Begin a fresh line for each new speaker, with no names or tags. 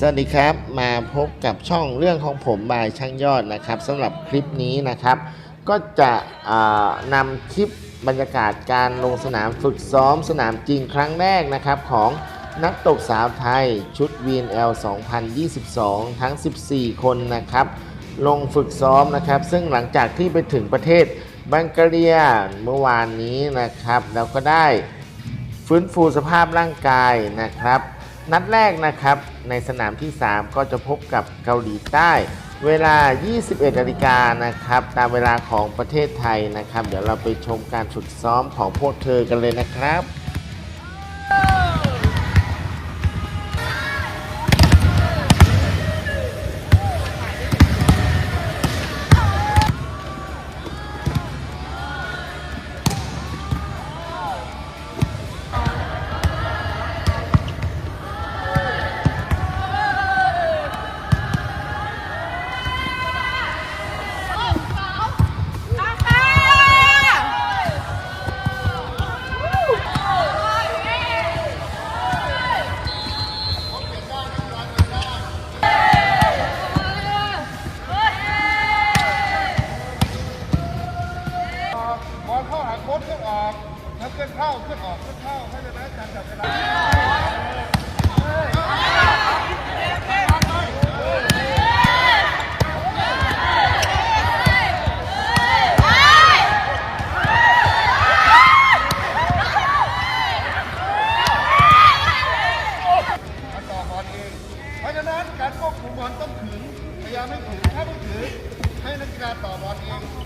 สวัสดีครับมาพบกับช่องเรื่องของผมบายช่างยอดนะครับสำหรับคลิปนี้นะครับ ก็จะนำคลิปบรรยากาศการลงสนามฝึกซ้อมสนามจริงครั้งแรกนะครับของนักตกสาวไทยชุด VNL 2022 ทั้ง 14 คนนะครับ ลงฝึกซ้อมนะครับ ซึ่งหลังจากที่ไปถึงประเทศบังกาเรียเมื่อวานนี้นะครับแล้วก็ได้ฟื้นฟูสภาพร่างกายนะครับ นัดแรกนะครับในสนามที่ 3 ก็จะพบกับเกาหลีใต้ เวลา 21นาฬิกานะครับ ตามเวลาของประเทศไทยนะครับ เดี๋ยวเราไปชมการฝึกซ้อมของพวกเธอกันเลยนะครับ
บ ค้ชเคลื่อนออกแล้วเคลื่อนเข้าเคลื่อนออกเคลื่อนเข้าให้เลยนะการจับเวลามาต่อบอลเองเพราะฉะนั้นการควบคุมบอลต้องถึงพยายามไม่ถึงถ้าไม่ถึงให้นักกีฬาต่อบอลเอง